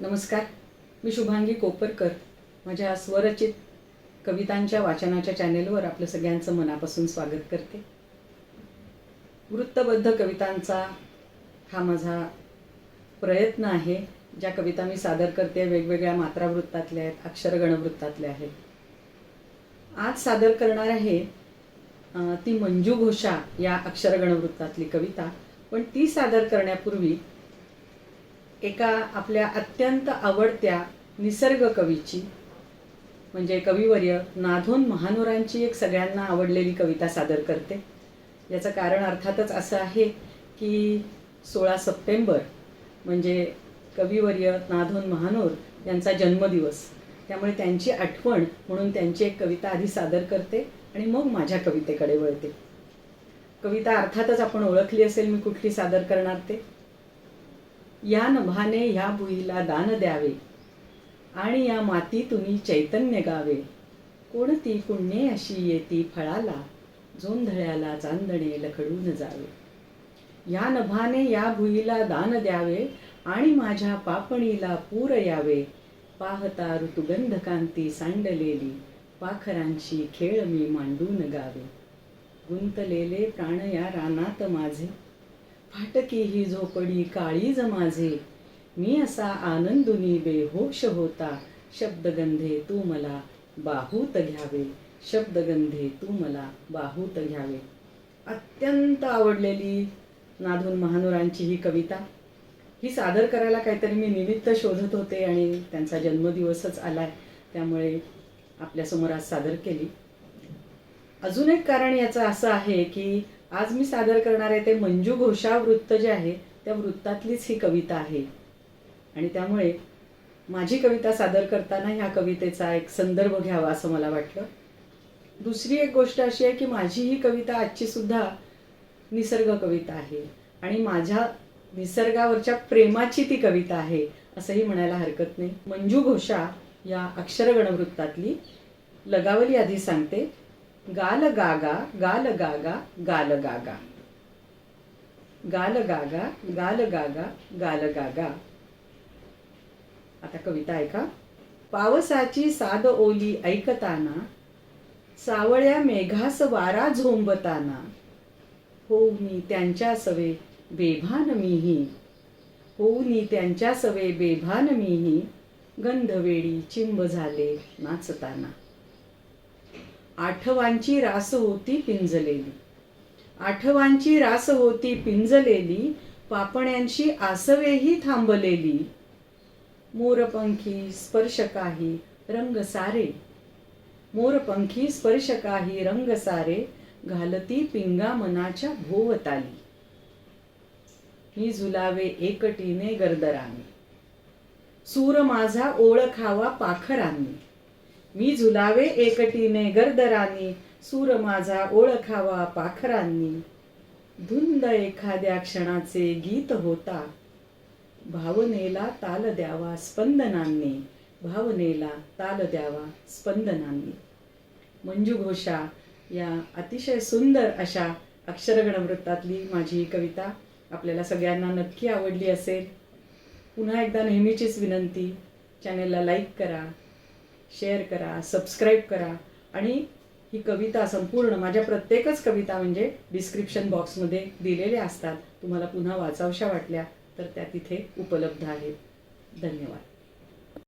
नमस्कार. मी शुभांगी कोपरकर. माझ्या स्वरचित कवितांच्या वाचनाच्या चॅनेलवर आपलं सगळ्यांचं मनापासून स्वागत करते. वृत्तबद्ध कवितांचा हा माझा प्रयत्न आहे ज्या कविता मी सादर करते वेगवेगळ्या मात्रावृत्तातल्या आहेत अक्षरगणवृत्तातल्या आहेत. आज सादर करणार आहे ती मंजू घोषा या अक्षरगणवृत्तातली कविता. पण ती सादर करण्यापूर्वी एका आपल्या अत्यंत आवडत्या निसर्ग कवीची म्हणजे कविवर्य नाधोन महानोरांची एक सगळ्यांना आवडलेली कविता सादर करते. याचं कारण अर्थातच असं आहे की सोळा सप्टेंबर म्हणजे कविवर्य नाधोन महानोर यांचा जन्मदिवस त्यामुळे त्यांची आठवण म्हणून त्यांची एक कविता आधी सादर करते आणि मग माझ्या कवितेकडे वळते. कविता अर्थातच आपण ओळखली असेल मी कुठली सादर करणार ते. या नभाने ह्या भुईला दान द्यावे आणि या माती तुम्ही चैतन्य गावे. कोणती पुण्ये अशी येती फळाला जोंधळ्याला चांदणे लखडून जावे. या नभाने या भुईला दान द्यावे आणि माझ्या पापणीला पूर यावे. पाहता ऋतुगंधकांती सांडलेली पाखरांची खेळ मी मांडून गावे. गुंतलेले प्राण या रानात माझे फाटकी ही झोपडी काळीज माझे. मी असा आनंदुनी बेहोश होता. शब्दगंधे तू मला बाहूत घ्यावे. शब्दगंधे तू मला बाहूत घ्यावे. अत्यंत आवडलेली नाधून महानुरांची ही कविता. ही सादर करायला काहीतरी मी निमित्त शोधत होते आणि त्यांचा जन्मदिवसच आलाय. त्यामुळे आपल्यासमोर आज सादर केली. अजून एक कारण याचं असं आहे की आज मी सादर करणार आहे ते मंजू घोषा वृत्त जे आहे त्या वृत्तातलीच ही कविता आहे. आणि त्यामुळे माझी कविता सादर करताना ह्या कवितेचा एक संदर्भ घ्यावा असं मला वाटलं. दुसरी एक गोष्ट अशी आहे की माझी ही कविता आजची सुद्धा निसर्ग कविता आहे. आणि माझ्या निसर्गावरच्या प्रेमाची ती कविता आहे असंही म्हणायला हरकत नाही. मंजू घोषा या अक्षरगणवृत्तातली लगावली आधी सांगते. गाल गागा गाल गागा गाल गागा गाल गागा गाल गागा गाल गागा आता कविता ऐका. पावसाची साद ओली ऐकताना सावळ्या मेघास वारा झोंबताना हो मी त्यांच्या सवे बेभान मीही. हो नी त्यांच्या सवे बेभान मीही गंधवेळी चिंब झाले नाचताना. आठवांची रास होती पिंजलेली. आठवांची रास होती पिंजलेली पापण्यांची आसवेही थांबलेली. मोरपंखी स्पर्श काही रंग सारे मोरपंखी स्पर्श काही रंग सारे घालती पिंगा मनाच्या भोवताली. ही झुलावे एकटीने गर्दराने. सूर माझा ओळखावा पाखरांनी. मी झुलावे एकटीने गर्दरानी सूर माझा ओळखावा पाखरांनी. धुंद एखाद्या क्षणाचे गीत होता. भावनेला ताल द्यावा स्पंदनांनी. भावनेला ताल द्यावा स्पंदनांनी. मंजू घोषा या अतिशय सुंदर अशा अक्षरगणवृत्तातली माझी ही कविता आपल्याला सगळ्यांना नक्की आवडली असेल. पुन्हा एकदा नेहमीचीच विनंती. चॅनेलला लाईक करा. शेअर करा सबस्क्राईब करा. आणि ही कविता संपूर्ण माझ्या प्रत्येकच कविता म्हणजे डिस्क्रिप्शन बॉक्समध्ये दिलेल्या असतात. तुम्हाला पुन्हा वाचावशा वाटल्या तर त्या तिथे उपलब्ध आहेत. धन्यवाद.